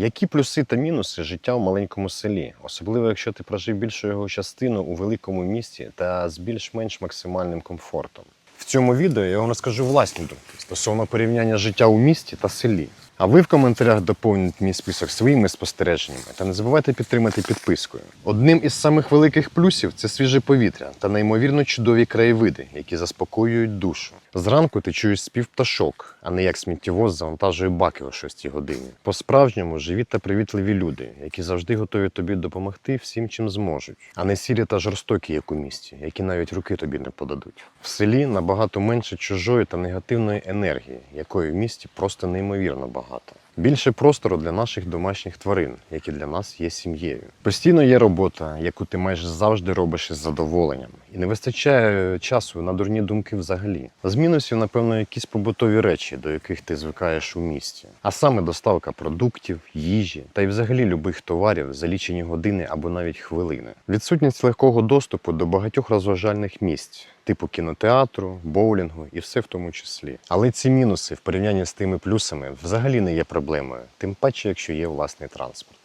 Які плюси та мінуси життя в маленькому селі, особливо якщо ти прожив більшу його частину у великому місті та з більш-менш максимальним комфортом? В цьому відео я вам розкажу власні думки стосовно порівняння життя у місті та селі. А ви в коментарях доповніть мій список своїми спостереженнями та не забувайте підтримати підпискою. Одним із самих великих плюсів це свіже повітря та неймовірно чудові краєвиди, які заспокоюють душу. Зранку ти чуєш спів пташок, а не як сміттєвоз завантажує баки о 6 годині. По-справжньому живі та привітливі люди, які завжди готові тобі допомогти всім, чим зможуть, а не сірі та жорстокі, як у місті, які навіть руки тобі не подадуть. В селі набагато менше чужої та негативної енергії, якої в місті просто неймовірно багато багато. Більше простору для наших домашніх тварин, які для нас є сім'єю. Постійно є робота, яку ти майже завжди робиш із задоволенням, і не вистачає часу на дурні думки взагалі. З мінусів, напевно, якісь побутові речі, до яких ти звикаєш у місті, а саме доставка продуктів, їжі та й взагалі любих товарів за лічені години або навіть хвилини. Відсутність легкого доступу до багатьох розважальних місць. Типу кінотеатру, боулінгу і все в тому числі. Але ці мінуси в порівнянні з тими плюсами взагалі не є проблемою, тим паче, якщо є власний транспорт.